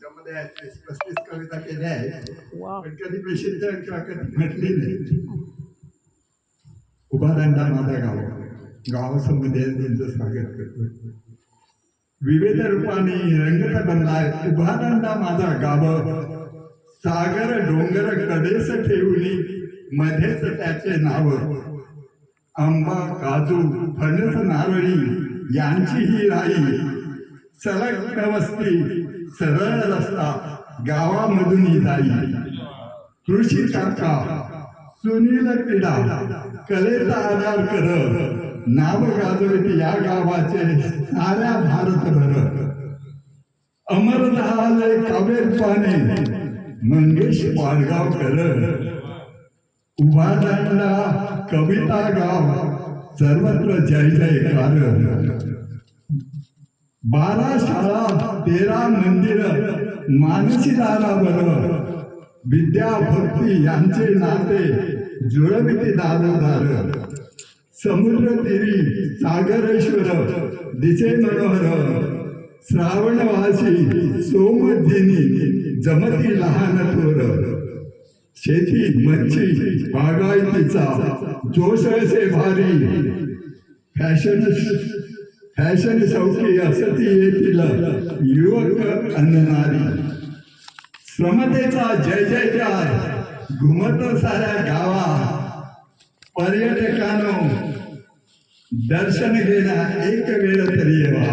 त्याच्यामध्ये पस्तीस कविता केल्या आहेत. पण कधी प्रसिद्ध किंवा कधी म्हटली नाही. उभा दांडा माझा गाव. गावासमध्ये तुमचं स्वागत करतो. विविध रूपाने रंगत बनलाय. उभा दांडा माझा गाव. सागर डोंगर कडेस ठेवली मध्येच त्याचे नाव. आंबा काजू फणस नारळी यांची ही राई सलग प्रवस्ती सरळ रस्ता गावामधून जाई कृषी काका सुनील क्रीडा कलेचा आधार कर नाव गाजवित या गावाचे साऱ्या भारतभर. अमर झाले पाने मंगेश पाडगावकर. उभा दांडा कविता गाव सर्वत्र जय जयकार. बारा शाळा तेरा मंदिर मानसी बरोबर विद्या भक्ती यांचे नाते जुळविते दारोदार समुद्र तिरी सागरेश्वर दिसे मनोहर. श्रावणवासी सोमधिनी जमती लहान थोर. शेती मच्छी बागायतीचा जोश असे भारी. फॅशन फॅशन शौकी असती येतील युवक अन्ननारी श्रमतेचा जय जयकार घुमत साऱ्या गावा. पर्यटकांनो दर्शन घेण्या एक वेळ तरी येवा